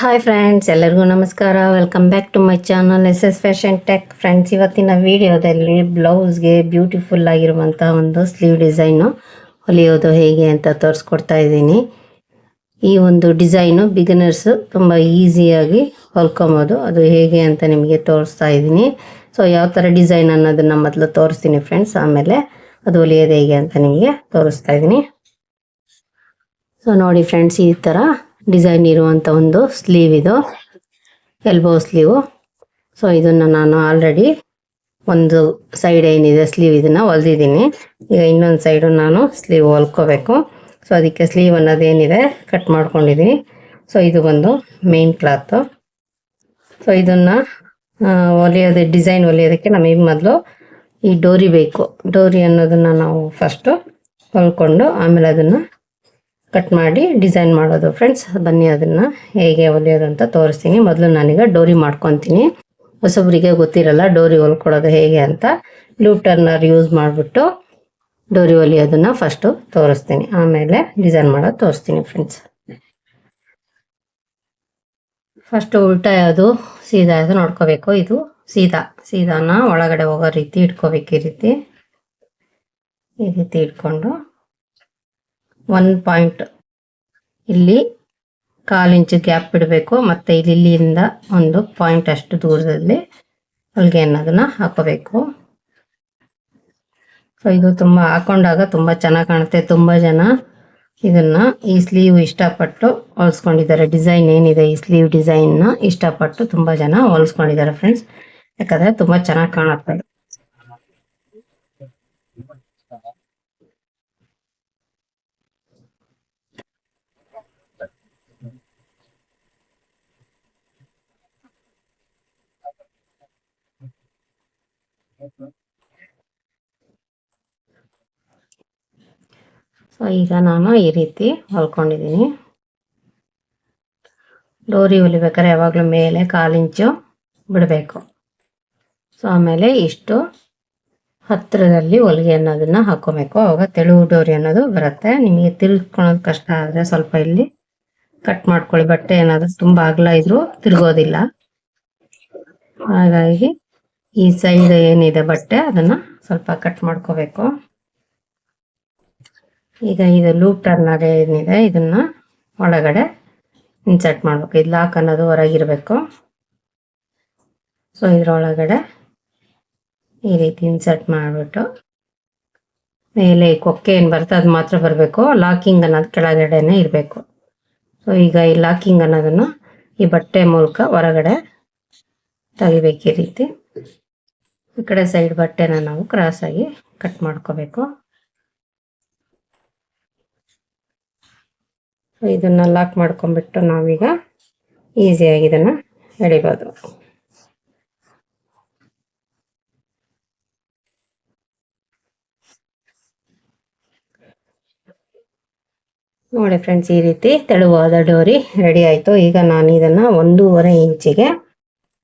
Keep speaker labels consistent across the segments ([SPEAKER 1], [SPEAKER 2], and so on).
[SPEAKER 1] Hi friends ಎಲ್ಲರಿಗೂ ನಮಸ್ಕಾರ. Welcome back to my channel S S fashion tech friends ಇವತ್ತಿನ ವಿಡಿಯೋದಲ್ಲಿ ಬ್ಲೌಸ್ಗೆ ಬ್ಯೂಟಿಫುಲ್ ಆಗಿರುವಂಥ ಒಂದು ಸ್ಲೀವ್ ಡಿಸೈನು ಹೊಲಿಯೋದು ಹೇಗೆ ಅಂತ ತೋರಿಸ್ಕೊಡ್ತಾ ಇದ್ದೀನಿ. ಈ ಒಂದು ಡಿಸೈನು ಬಿಗಿನರ್ಸು ತುಂಬ ಈಸಿಯಾಗಿ ಹೊಲ್ಕೊಬೋದು. ಅದು ಹೇಗೆ ಅಂತ ನಿಮಗೆ ತೋರಿಸ್ತಾ ಇದ್ದೀನಿ. ಸೊ ಯಾವ ಥರ ಡಿಸೈನ್ ಅನ್ನೋದನ್ನು ಮೊದಲು ತೋರಿಸ್ತೀನಿ ಫ್ರೆಂಡ್ಸ್ ಆಮೇಲೆ ಅದು ಹೊಲಿಯೋದು ಹೇಗೆ ಅಂತ ನಿಮಗೆ ತೋರಿಸ್ತಾ ಇದ್ದೀನಿ. ಸೊ ನೋಡಿ ಫ್ರೆಂಡ್ಸ್ ಈ ಥರ ಡಿಸೈನ್ ಇರುವಂಥ ಒಂದು ಸ್ಲೀವ್ ಇದು ಎಲ್ಬೋ ಸ್ಲೀವು. ಸೊ ಇದನ್ನು ನಾನು ಆಲ್ರೆಡಿ ಒಂದು ಸೈಡ್ ಏನಿದೆ ಸ್ಲೀವ್ ಇದನ್ನು ಹೊಲ್ದಿದ್ದೀನಿ. ಈಗ ಇನ್ನೊಂದು ಸೈಡು ನಾನು ಸ್ಲೀವ್ ಹೊಲ್ಕೋಬೇಕು. ಸೊ ಅದಕ್ಕೆ ಸ್ಲೀವ್ ಅನ್ನೋದೇನಿದೆ ಕಟ್ ಮಾಡ್ಕೊಂಡಿದ್ದೀನಿ ಸೊ ಇದು ಬಂದು ಮೇನ್ ಕ್ಲಾತು ಸೊ ಇದನ್ನು ಹೊಲಿಯೋದು ಡಿಸೈನ್ ಹೊಲಿಯೋದಕ್ಕೆ ನಮಗೆ ಮೊದಲು ಈ ಡೋರಿ ಬೇಕು. ಡೋರಿ ಅನ್ನೋದನ್ನು ನಾವು ಫಸ್ಟು ಹೊಲ್ಕೊಂಡು ಆಮೇಲೆ ಅದನ್ನು ಕಟ್ ಮಾಡಿ ಡಿಸೈನ್ ಮಾಡೋದು. ಫ್ರೆಂಡ್ಸ್ ಬನ್ನಿ ಅದನ್ನು ಹೇಗೆ ಹೊಲಿಯೋದು ಅಂತ ತೋರಿಸ್ತೀನಿ. ಮೊದಲು ನಾನೀಗ ಡೋರಿ ಮಾಡ್ಕೊತೀನಿ. ಹೊಸೊಬ್ಬರಿಗೆ ಗೊತ್ತಿರಲ್ಲ ಡೋರಿ ಹೊಲ್ಕೊಡೋದು ಹೇಗೆ ಅಂತ. ಲೂ ಟರ್ನರ್ ಯೂಸ್ ಮಾಡಿಬಿಟ್ಟು ಡೋರಿ ಹೊಲಿಯೋದನ್ನು ಫಸ್ಟು ತೋರಿಸ್ತೀನಿ. ಆಮೇಲೆ ಡಿಸೈನ್ ಮಾಡೋದು ತೋರಿಸ್ತೀನಿ ಫ್ರೆಂಡ್ಸ್ ಫಸ್ಟು ಉಲ್ಟಾ ಯಾವುದು? ಸೀದಾ ಯಾವುದು ನೋಡ್ಕೋಬೇಕು ಇದು? ಸೀದಾ. ಸೀದಾನ ಒಳಗಡೆ ಹೋಗೋ ರೀತಿ ಇಟ್ಕೋಬೇಕು ಈ ರೀತಿ. ಈ ರೀತಿ ಇಟ್ಕೊಂಡು ಒನ್ ಪಾಯಿಂಟ್ ಇಲ್ಲಿ ಕಾಲು ಇಂಚು ಗ್ಯಾಪ್ ಬಿಡಬೇಕು. ಮತ್ತು ಇಲ್ಲಿ ಇಲ್ಲಿಂದ ಒಂದು ಪಾಯಿಂಟ್ ಅಷ್ಟು ದೂರದಲ್ಲಿ ಹೊಲಿಗೆ ಅನ್ನೋದನ್ನ ಹಾಕೋಬೇಕು. ಸೊ ಇದು ತುಂಬ ಹಾಕೊಂಡಾಗ ತುಂಬ ಚೆನ್ನಾಗಿ ಕಾಣುತ್ತೆ. ತುಂಬ ಜನ ಇದನ್ನ ಈ ಸ್ಲೀವ್ ಇಷ್ಟಪಟ್ಟು ಹೊಲ್ಸ್ಕೊಂಡಿದ್ದಾರೆ. ಡಿಸೈನ್ ಏನಿದೆ ಈ ಸ್ಲೀವ್ ಡಿಸೈನ್ನ ಇಷ್ಟಪಟ್ಟು ತುಂಬ ಜನ ಹೊಲಿಸ್ಕೊಂಡಿದ್ದಾರೆ ಫ್ರೆಂಡ್ಸ್ ಯಾಕಂದರೆ ತುಂಬ ಚೆನ್ನಾಗಿ ಕಾಣುತ್ತೆ. ಸೊ ಈಗ ನಾನು ಈ ರೀತಿ ಹೊಲ್ಕೊಂಡಿದ್ದೀನಿ. ಡೋರಿ ಹೊಲಿಬೇಕಾದ್ರೆ ಯಾವಾಗಲೂ ಮೇಲೆ ಕಾಲಿಂಚು ಬಿಡಬೇಕು. ಸೊ ಆಮೇಲೆ ಇಷ್ಟು ಹತ್ತಿರದಲ್ಲಿ ಹೊಲಿಗೆ ಅನ್ನೋದನ್ನ ಹಾಕೋಬೇಕು. ಅವಾಗ ತೆಳು ಡೋರಿ ಅನ್ನೋದು ಬರುತ್ತೆ. ನಿಮಗೆ ತಿರ್ಗ್ಕೊಳೋದು ಕಷ್ಟ ಆದರೆ ಸ್ವಲ್ಪ ಇಲ್ಲಿ ಕಟ್ ಮಾಡ್ಕೊಳ್ಳಿ. ಬಟ್ಟೆ ಏನಾದರೂ ತುಂಬ ಅಗಲ ಇದ್ರೂ ತಿರುಗೋದಿಲ್ಲ. ಹಾಗಾಗಿ ಈ ಸೈಡ್ ಏನಿದೆ ಬಟ್ಟೆ, ಅದನ್ನ ಸ್ವಲ್ಪ ಕಟ್ ಮಾಡ್ಕೋಬೇಕು. ಈಗ ಇದು ಲೂಪ್ ಟರ್ನರ್ ಏನಿದೆ, ಇದನ್ನ ಒಳಗಡೆ ಇನ್ಸರ್ಟ್ ಮಾಡ್ಬೇಕು. ಇದು ಲಾಕ್ ಅನ್ನೋದು ಹೊರಗಿರ್ಬೇಕು. ಸೊ ಇದ್ರೊಳಗಡೆ ಈ ರೀತಿ ಇನ್ಸರ್ಟ್ ಮಾಡಿಬಿಟ್ಟು ಮೇಲೆ ಕೊಕ್ಕೆ ಏನು ಬರುತ್ತೆ ಅದು ಮಾತ್ರ ಬರಬೇಕು. ಲಾಕಿಂಗ್ ಅನ್ನೋದು ಕೆಳಗಡೆನೆ ಇರಬೇಕು. ಸೊ ಈಗ ಈ ಲಾಕಿಂಗ್ ಅನ್ನೋದನ್ನು ಈ ಬಟ್ಟೆ ಮೂಲಕ ಹೊರಗಡೆ ತೆಗಿಬೇಕು ಈ ರೀತಿ. ಈ ಕಡೆ ಸೈಡ್ ಬಟ್ಟೆನ ನಾವು ಕ್ರಾಸ್ ಆಗಿ ಕಟ್ ಮಾಡ್ಕೋಬೇಕು. ಇದನ್ನ ಲಾಕ್ ಮಾಡ್ಕೊಂಡ್ಬಿಟ್ಟು ನಾವೀಗ ಈಸಿಯಾಗಿ ಇದನ್ನ ಎಳಿಬೋದು. ನೋಡಿ ಫ್ರೆಂಡ್ಸ್ ಈ ರೀತಿ ತೆಳುವಾದ ಡೋರಿ ರೆಡಿ ಆಯಿತು. ಈಗ ನಾನು ಇದನ್ನು ಒಂದೂವರೆ ಇಂಚಿಗೆ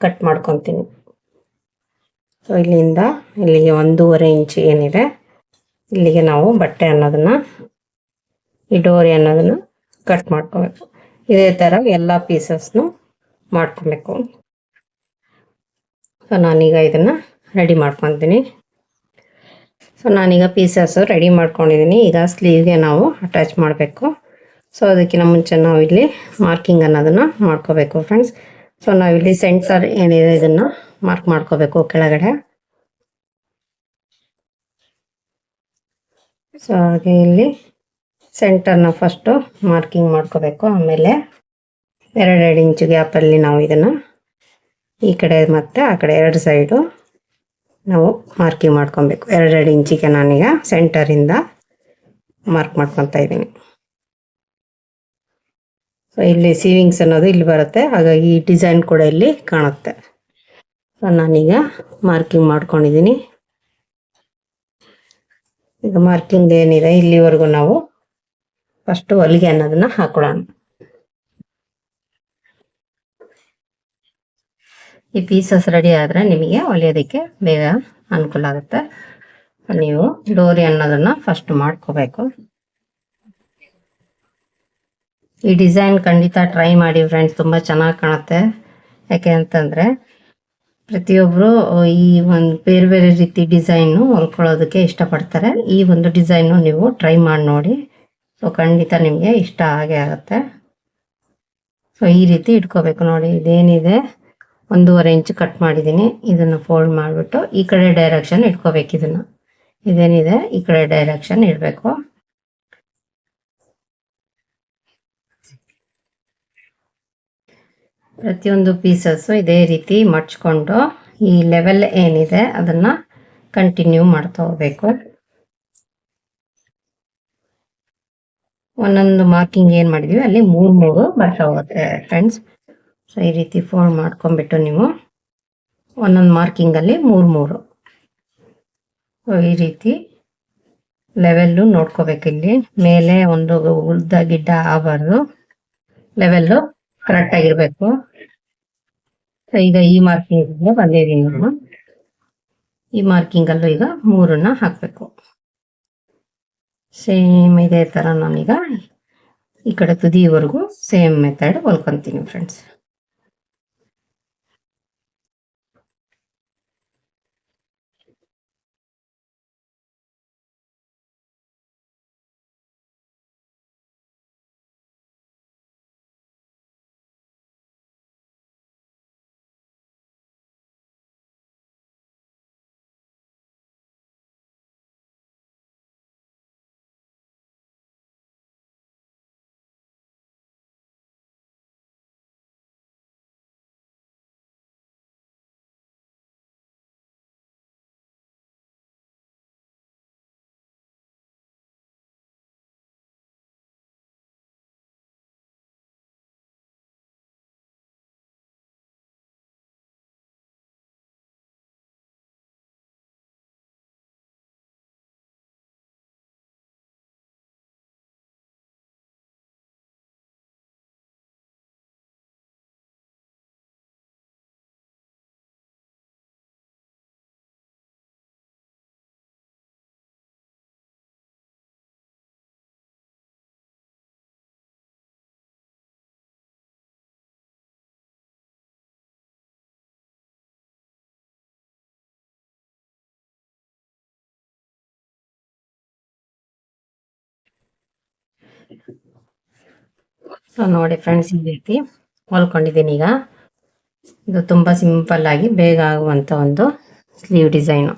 [SPEAKER 1] ಕಟ್ ಮಾಡ್ಕೊತೀನಿ. ಸೊ ಇಲ್ಲಿಂದ ಇಲ್ಲಿಗೆ ಒಂದೂವರೆ ಇಂಚು ಏನಿದೆ, ಇಲ್ಲಿಗೆ ನಾವು ಬಟ್ಟೆ ಅನ್ನೋದನ್ನ, ಈ ಡೋರಿ ಅನ್ನೋದನ್ನ ಕಟ್ ಮಾಡ್ಕೋಬೇಕು. ಇದೇ ಥರ ಎಲ್ಲ ಪೀಸಸ್ನು ಮಾಡ್ಕೊಬೇಕು. ಸೊ ನಾನೀಗ ಇದನ್ನು ರೆಡಿ ಮಾಡ್ಕೊತೀನಿ. ಸೊ ನಾನೀಗ ಪೀಸಸ್ಸು ರೆಡಿ ಮಾಡ್ಕೊಂಡಿದ್ದೀನಿ ಈಗ ಸ್ಲೀವ್ಗೆ ನಾವು ಅಟ್ಯಾಚ್ ಮಾಡಬೇಕು. ಸೊ ಅದಕ್ಕಿಂತ ಮುಂಚೆ ನಾವು ಇಲ್ಲಿ ಮಾರ್ಕಿಂಗ್ ಅನ್ನೋದನ್ನು ಮಾಡ್ಕೋಬೇಕು ಫ್ರೆಂಡ್ಸ್ ಸೊ ನಾವಿಲ್ಲಿ ಸೆಂಟರ್ ಏನಿದೆ ಇದನ್ನು ಮಾರ್ಕ್ ಮಾಡ್ಕೋಬೇಕು ಕೆಳಗಡೆ. ಸೊ ಹಾಗೆ ಇಲ್ಲಿ ಸೆಂಟರ್ನ ಫಸ್ಟು ಮಾರ್ಕಿಂಗ್ ಮಾಡ್ಕೋಬೇಕು, ಆಮೇಲೆ ಎರಡೆರಡು ಇಂಚು ಗ್ಯಾಪಲ್ಲಿ ನಾವು ಇದನ್ನು ಈ ಕಡೆ ಮತ್ತು ಆ ಕಡೆ ಎರಡು ಸೈಡು ನಾವು ಮಾರ್ಕಿಂಗ್ ಮಾಡ್ಕೊಬೇಕು. ಎರಡೆರಡು ಇಂಚಿಗೆ ನಾನೀಗ ಸೆಂಟರಿಂದ ಮಾರ್ಕ್ ಮಾಡ್ಕೊತಾ ಇದ್ದೀನಿ. ಸೊ ಇಲ್ಲಿ ಸೀವಿಂಗ್ಸ್ ಅನ್ನೋದು ಇಲ್ಲಿ ಬರುತ್ತೆ, ಹಾಗಾಗಿ ಈ ಡಿಸೈನ್ ಕೂಡ ಇಲ್ಲಿ ಕಾಣುತ್ತೆ. ಸೊ ನಾನೀಗ ಮಾರ್ಕಿಂಗ್ ಮಾಡ್ಕೊಂಡಿದ್ದೀನಿ ಈಗ ಮಾರ್ಕಿಂಗ್ ಏನಿದೆ, ಇಲ್ಲಿವರೆಗೂ ನಾವು ಫಸ್ಟ್ ಹೊಲಿಗೆ ಅನ್ನೋದನ್ನ ಹಾಕೊಳ್ಳೋಣ. ಈ ಪೀಸಸ್ ರೆಡಿ ಆದರೆ ನಿಮಗೆ ಹೊಲಿಯೋದಕ್ಕೆ ಬೇಗ ಅನುಕೂಲ ಆಗುತ್ತೆ. ನೀವು ಡೋರಿ ಅನ್ನೋದನ್ನ ಫಸ್ಟ್ ಮಾಡ್ಕೋಬೇಕು. ಈ ಡಿಸೈನ್ ಖಂಡಿತ ಟ್ರೈ ಮಾಡಿ ಫ್ರೆಂಡ್ಸ್ ತುಂಬ ಚೆನ್ನಾಗಿ ಕಾಣುತ್ತೆ. ಯಾಕೆ ಅಂತಂದರೆ ಪ್ರತಿಯೊಬ್ಬರು ಈ ಒಂದು ಬೇರೆ ಬೇರೆ ರೀತಿ ಡಿಸೈನು ಹೊಲ್ಕೊಳ್ಳೋದಕ್ಕೆ ಇಷ್ಟಪಡ್ತಾರೆ. ಈ ಒಂದು ಡಿಸೈನು ನೀವು ಟ್ರೈ ಮಾಡಿ ನೋಡಿ. ಸೊ ಖಂಡಿತ ನಿಮಗೆ ಇಷ್ಟ ಆಗೇ ಆಗುತ್ತೆ. ಸೊ ಈ ರೀತಿ ಇಟ್ಕೋಬೇಕು ನೋಡಿ. ಇದೇನಿದೆ? ಒಂದೂವರೆ ಇಂಚು ಕಟ್ ಮಾಡಿದ್ದೀನಿ. ಇದನ್ನು ಫೋಲ್ಡ್ ಮಾಡಿಬಿಟ್ಟು ಈ ಕಡೆ ಡೈರೆಕ್ಷನ್ ಇಟ್ಕೋಬೇಕು ಇದನ್ನು. ಇದೇನಿದೆ? ಈ ಕಡೆ ಡೈರೆಕ್ಷನ್ ಇಡಬೇಕು. ಪ್ರತಿಯೊಂದು ಪೀಸಸ್ಸು ಇದೇ ರೀತಿ ಮಡ್ಚ್ಕೊಂಡು ಈ ಲೆವೆಲ್ ಏನಿದೆ ಅದನ್ನು ಕಂಟಿನ್ಯೂ ಮಾಡ್ತಾ ಹೋಗ್ಬೇಕು. ಒಂದೊಂದು ಮಾರ್ಕಿಂಗ್ ಏನು ಮಾಡಿದ್ವಿ, ಅಲ್ಲಿ ಮೂರು ಮೂರು ಬರ್ತಾ ಹೋಗುತ್ತೆ ಫ್ರೆಂಡ್ಸ್ ಸೊ ಈ ರೀತಿ ಫೋಲ್ಡ್ ಮಾಡ್ಕೊಂಡ್ಬಿಟ್ಟು ನೀವು ಒಂದೊಂದು ಮಾರ್ಕಿಂಗಲ್ಲಿ ಮೂರು ಮೂರು. ಈ ರೀತಿ ಲೆವೆಲ್ಲು ನೋಡ್ಕೋಬೇಕು ಇಲ್ಲಿ. ಮೇಲೆ ಒಂದು ಉದ್ದ ಗಿಡ್ಡ ಆಗಬಾರ್ದು. ಲೆವೆಲ್ಲು ಕರೆಕ್ಟಾಗಿರಬೇಕು ಈಗ ಈ ಮಾರ್ಕಿಂಗ್ ಬಂದಿದ್ದೀನಿ ಈ ಮಾರ್ಕಿಂಗಲ್ಲೂ ಈಗ ಮೂರನ್ನ ಹಾಕಬೇಕು. ಸೇಮ್ ಇದೆ ತರ ನಾನೀಗ ಈ ಕಡೆ ತುದಿವರೆಗೂ ಸೇಮ್ ಮೆಥಡ್ ಹೊಲ್ಕೊಂತೀನಿ ಫ್ರೆಂಡ್ಸ್ ಸೊ ನೋಡಿ ಫ್ರೆಂಡ್ಸ್ ಈ ರೀತಿ ಹೊಲ್ಕೊಂಡಿದ್ದೀನಿ ಈಗ. ಇದು ತುಂಬ ಸಿಂಪಲ್ ಆಗಿ ಬೇಗ ಆಗುವಂತ ಒಂದು ಸ್ಲೀವ್ ಡಿಸೈನು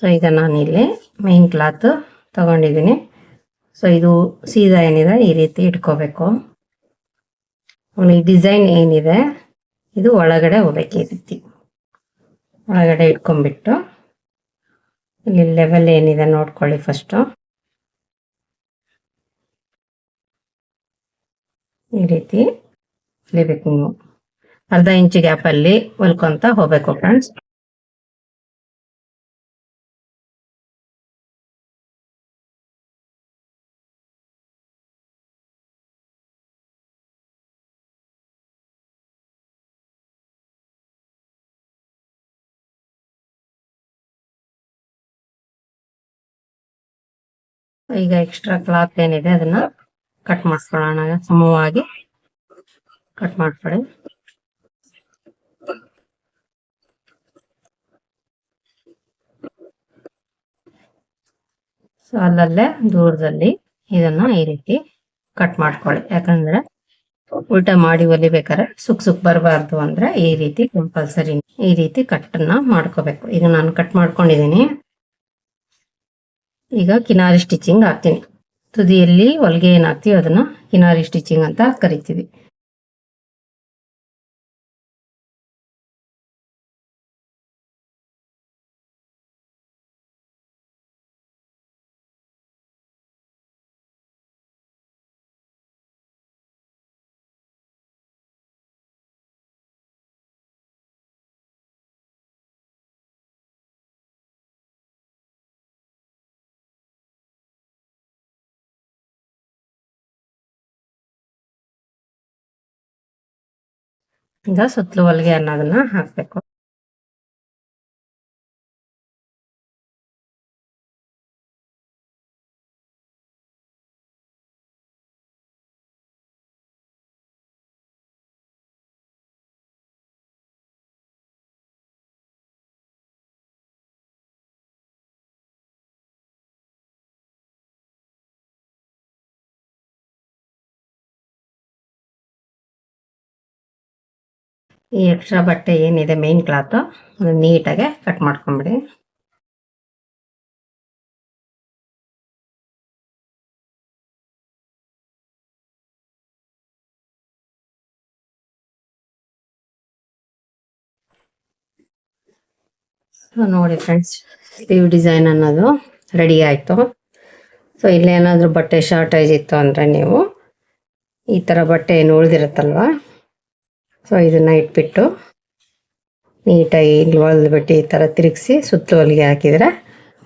[SPEAKER 1] ಸೊ ಈಗ ನಾನು ಇಲ್ಲಿ ಮೇನ್ ಕ್ಲಾತ್ ತಗೊಂಡಿದ್ದೀನಿ. ಸೊ ಇದು ಸೀದಾ ಏನಿದೆ, ಈ ರೀತಿ ಇಟ್ಕೋಬೇಕು. ಈ ಡಿಸೈನ್ ಏನಿದೆ, ಇದು ಒಳಗಡೆ ಹೋಗ್ಬೇಕು ಈ ರೀತಿ. ಒಳಗಡೆ ಇಟ್ಕೊಂಡ್ಬಿಟ್ಟು, ಇಲ್ಲಿ ಲೆವೆಲ್ ಏನಿದೆ ನೋಡ್ಕೊಳ್ಳಿ ಫಸ್ಟು ಈ ರೀತಿ ಹೊಲಿಬೇಕು ನೀವು. ಅರ್ಧ ಇಂಚು ಗ್ಯಾಪಲ್ಲಿ ಹೊಲ್ಕೊಂತ ಹೋಗ್ಬೇಕು ಫ್ರೆಂಡ್ಸ್ ಈಗ ಎಕ್ಸ್ಟ್ರಾ ಕ್ಲಾತ್ ಏನಿದೆ ಅದನ್ನ ಕಟ್ ಮಾಡಿಸ್ಕೊಳ್ಳೋಣ ಸಮವಾಗಿ ಕಟ್ ಮಾಡ್ಕೊಳ್ಳಿ. ಸೊ ಅಲ್ಲಲ್ಲೇ, ದೂರದಲ್ಲಿ ಇದನ್ನ ಈ ರೀತಿ ಕಟ್ ಮಾಡ್ಕೊಳ್ಳಿ. ಯಾಕಂದ್ರೆ ಉಲ್ಟಾ ಮಾಡಿ ಒಲಿಬೇಕಾದ್ರೆ ಸುಕ್ ಸುಕ್ ಬರಬಾರ್ದು ಅಂದ್ರೆ ಈ ರೀತಿ ಕಂಪಲ್ಸರಿ ಈ ರೀತಿ ಕಟ್ಟನ್ನ ಮಾಡ್ಕೋಬೇಕು. ಈಗ ನಾನು ಕಟ್ ಮಾಡ್ಕೊಂಡಿದ್ದೀನಿ. ಈಗ ಕಿನಾರಿ ಸ್ಟಿಚಿಂಗ್ ಹಾಕ್ತೀನಿ. ತುದಿಯಲ್ಲಿ ಹೊಲಿಗೆ ಏನು ಹಾಕ್ತೀವಿ ಅದನ್ನ ಕಿನಾರಿ ಸ್ಟಿಚಿಂಗ್ ಅಂತ ಕರಿತೀವಿ. ಈಗ ಸುತ್ತಲೂ ಹೊಲಿಗೆ ಅನ್ನೋದನ್ನ ಹಾಕ್ಬೇಕು. ಈ ಎಕ್ಸ್ಟ್ರಾ ಬಟ್ಟೆ ಏನಿದೆ ಮೇನ್ ಕ್ಲಾತು ಅದನ್ನ ನೀಟಾಗೆ ಕಟ್ ಮಾಡ್ಕೊಂಬಿಡಿ. ಸೊ ನೋಡಿ ಫ್ರೆಂಡ್ಸ್ ಸ್ಲೀವ್ ಡಿಸೈನ್ ಅನ್ನೋದು ರೆಡಿ ಆಯಿತು. ಸೊ ಇಲ್ಲೇನಾದರೂ ಬಟ್ಟೆ ಶಾರ್ಟೇಜ್ ಇತ್ತು ಅಂದರೆ ನೀವು ಈ ಥರ ಬಟ್ಟೆ ಏನು ಉಳಿದಿರುತ್ತಲ್ವ? ಸೊ ಇದನ್ನು ಇಟ್ಬಿಟ್ಟು ನೀಟಾಗಿ ಇಲ್ಲಿ ಹೊಲ್ದ್ಬಿಟ್ಟು ಈ ಥರ ತಿರುಗಿಸಿ ಸುತ್ತು ಹೊಲಿಗೆ ಹಾಕಿದರೆ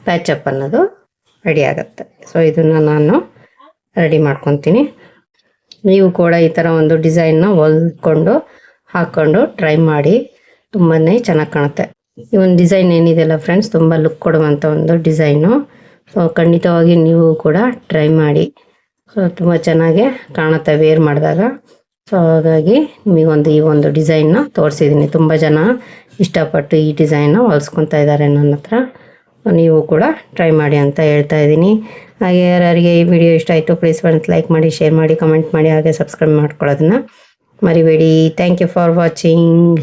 [SPEAKER 1] ಪ್ಯಾಚಪ್ ಅನ್ನೋದು ರೆಡಿ ಆಗುತ್ತೆ. ಸೊ ಇದನ್ನು ನಾನು ರೆಡಿ ಮಾಡ್ಕೊತೀನಿ. ನೀವು ಕೂಡ ಈ ಥರ ಒಂದು ಡಿಸೈನ್ನ ಹೊಲ್ಕೊಂಡು ಹಾಕ್ಕೊಂಡು ಟ್ರೈ ಮಾಡಿ ತುಂಬಾ ಚೆನ್ನಾಗಿ ಕಾಣುತ್ತೆ. ಈ ಒಂದು ಡಿಸೈನ್ ಏನಿದೆಯಲ್ಲ ಫ್ರೆಂಡ್ಸ್ ತುಂಬ ಲುಕ್ ಕೊಡುವಂಥ ಒಂದು ಡಿಸೈನು ಸೊ ಖಂಡಿತವಾಗಿ ನೀವು ಕೂಡ ಟ್ರೈ ಮಾಡಿ. ಸೊ ತುಂಬ ಚೆನ್ನಾಗೆ ಕಾಣುತ್ತೆ ವೇರ್ ಮಾಡಿದಾಗ. ಸೊ ಹಾಗಾಗಿ ನಿಮಗೊಂದು ಈ ಒಂದು ಡಿಸೈನ್ನ ತೋರಿಸಿದ್ದೀನಿ ತುಂಬ ಜನ ಇಷ್ಟಪಟ್ಟು ಈ ಡಿಸೈನ್ನ ಹೊಲಿಸ್ಕೊತ ಇದ್ದಾರೆ ನನ್ನ ಹತ್ರ. ನೀವು ಕೂಡ ಟ್ರೈ ಮಾಡಿ ಅಂತ ಹೇಳ್ತಾ ಇದ್ದೀನಿ. ಹಾಗೆ ಯಾರ್ಯಾರಿಗೆ ಈ ವಿಡಿಯೋ ಇಷ್ಟ ಆಯಿತು ಪ್ಲೀಸ್ ಫ್ರೆಂಡ್ಸ್ ಲೈಕ್ ಮಾಡಿ ಶೇರ್ ಮಾಡಿ ಕಮೆಂಟ್ ಮಾಡಿ, ಹಾಗೆ ಸಬ್ಸ್ಕ್ರೈಬ್ ಮಾಡ್ಕೊಳ್ಳೋದನ್ನ ಮರಿಬೇಡಿ. Thank you for watching